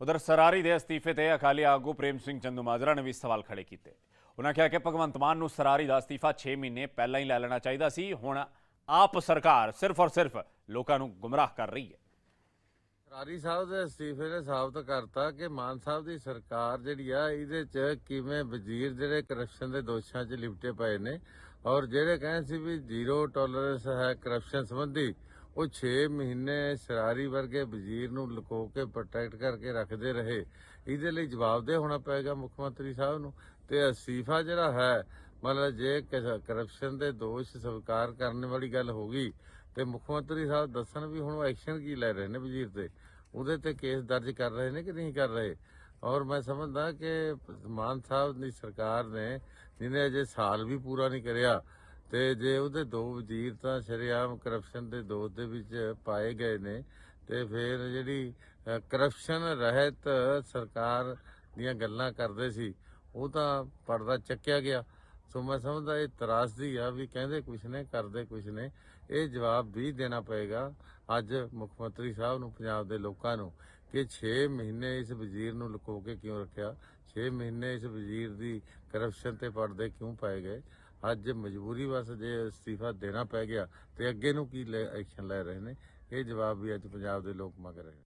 ਉਧਰ ਸਰਾਰੀ ਦੇ ਅਸਤੀਫੇ ਤੇ ਅਕਾਲੀ ਆਗੂ ਪ੍ਰੇਮ ਸਿੰਘ ਚੰਦੂਮਾਜਰਾ ਨੇ ਵੀ ਸਵਾਲ ਖੜੇ ਕੀਤੇ। ਉਹਨਾਂ ਕਿਹਾ ਕਿ ਭਗਵੰਤ ਮਾਨ ਨੂੰ ਸਰਾਰੀ ਦਾ ਅਸਤੀਫਾ 6 ਮਹੀਨੇ ਪਹਿਲਾਂ ਹੀ ਲੈ ਲੈਣਾ ਚਾਹੀਦਾ ਸੀ। ਹੁਣ ਆਪ ਸਰਕਾਰ ਸਿਰਫ ਔਰ ਸਿਰਫ ਲੋਕਾਂ ਨੂੰ ਗੁੰਮਰਾਹ ਕਰ ਰਹੀ ਹੈ। ਸਰਾਰੀ ਸਾਹਿਬ ਦੇ ਅਸਤੀਫੇ ਨੇ ਸਾਬਤ ਕਰਤਾ ਕਿ ਮਾਨ ਸਾਹਿਬ ਦੀ ਸਰਕਾਰ ਜਿਹੜੀ ਆ, ਇਹਦੇ ਚ ਕਿਵੇਂ ਵਜ਼ੀਰ ਜਿਹੜੇ ਕਰਪਸ਼ਨ ਦੇ ਦੋਸ਼ਾਂ 'ਚ ਲਿਪਟੇ ਪਏ ਨੇ ਔਰ ਜਿਹੜੇ ਕਹਿੰਦੇ ਸੀ ਵੀ ਜ਼ੀਰੋ ਟੋਲਰੈਂਸ ਹੈ ਕਰਪਸ਼ਨ ਸੰਬੰਧੀ ਉਹ 6 ਮਹੀਨੇ ਸਰਾਰੀ ਵਰਗੇ ਵਜ਼ੀਰ ਨੂੰ ਲੁਕੋ ਕੇ ਪ੍ਰੋਟੈਕਟ ਕਰਕੇ ਰੱਖਦੇ ਰਹੇ। ਇਹਦੇ ਲਈ ਜਵਾਬਦੇਹ ਹੋਣਾ ਪਏਗਾ ਮੁੱਖ ਮੰਤਰੀ ਸਾਹਿਬ ਨੂੰ। ਤੇ ਅਸਤੀਫਾ ਜਿਹੜਾ ਹੈ, ਮਤਲਬ ਜੇ ਕਰਪਸ਼ਨ ਦੇ ਦੋਸ਼ ਸਵੀਕਾਰ ਕਰਨ ਵਾਲੀ ਗੱਲ ਹੋ ਗਈ, ਤੇ ਮੁੱਖ ਮੰਤਰੀ ਸਾਹਿਬ ਦੱਸਣ ਵੀ ਹੁਣ ਐਕਸ਼ਨ ਕੀ ਲੈ ਰਹੇ ਨੇ ਵਜ਼ੀਰ ਤੇ? ਉਹਦੇ ਤੇ ਕੇਸ ਦਰਜ ਕਰ ਰਹੇ ਨੇ ਕਿ ਨਹੀਂ ਕਰ ਰਹੇ? ਔਰ ਮੈਂ ਸਮਝਦਾ ਕਿ ਮਾਨ ਸਾਹਿਬ ਦੀ ਸਰਕਾਰ ਨੇ, ਜਿਹਨੇ ਅਜੇ ਸਾਲ ਵੀ ਪੂਰਾ ਨਹੀਂ ਕਰਿਆ ਤੇ ਜੇ ਉਹਦੇ ਦੋ ਵਜ਼ੀਰ ਤਾਂ ਸ਼ਰੇਆਮ ਕਰਪਸ਼ਨ ਦੇ ਦੋਸ਼ ਦੇ ਵਿੱਚ ਪਾਏ ਗਏ ਨੇ, ਤੇ ਫਿਰ ਜਿਹੜੀ ਕਰਪਸ਼ਨ ਰਹਿਤ ਸਰਕਾਰ ਦੀਆਂ ਗੱਲਾਂ ਕਰਦੇ ਸੀ, ਉਹ ਤਾਂ ਪਰਦਾ ਚੱਕਿਆ ਗਿਆ। ਸੋ ਮੈਂ ਸਮਝਦਾ ਇਹ ਤਰਾਸਦੀ ਆ ਵੀ ਕਹਿੰਦੇ ਕੁਛ ਨੇ, ਕਰਦੇ ਕੁਛ ਨੇ, ਇਹ ਜਵਾਬ ਵੀ ਦੇਣਾ ਪਏਗਾ ਅੱਜ ਮੁੱਖ ਮੰਤਰੀ ਸਾਹਿਬ ਨੂੰ, ਪੰਜਾਬ ਦੇ ਲੋਕਾਂ ਨੂੰ, ਕਿ 6 ਮਹੀਨੇ ਇਸ ਵਜ਼ੀਰ ਨੂੰ ਲੁਕੋ ਕੇ ਕਿਉਂ ਰੱਖਿਆ? 6 ਮਹੀਨੇ ਇਸ ਵਜ਼ੀਰ ਦੀ ਕਰਪਸ਼ਨ ਤੇ ਪਰਦੇ ਕਿਉਂ ਪਾਏ ਗਏ? ਅੱਜ ਮਜਬੂਰੀ ਵਸ ਜੇ ਅਸਤੀਫਾ ਦੇਣਾ ਪੈ ਗਿਆ, ਤੇ ਅੱਗੇ ਨੂੰ ਕੀ ਐਕਸ਼ਨ ਲੈ ਰਹੇ ਨੇ? ਇਹ ਜਵਾਬ ਵੀ ਅੱਜ ਪੰਜਾਬ ਦੇ ਲੋਕ ਮੰਗ ਰਹੇ ਨੇ।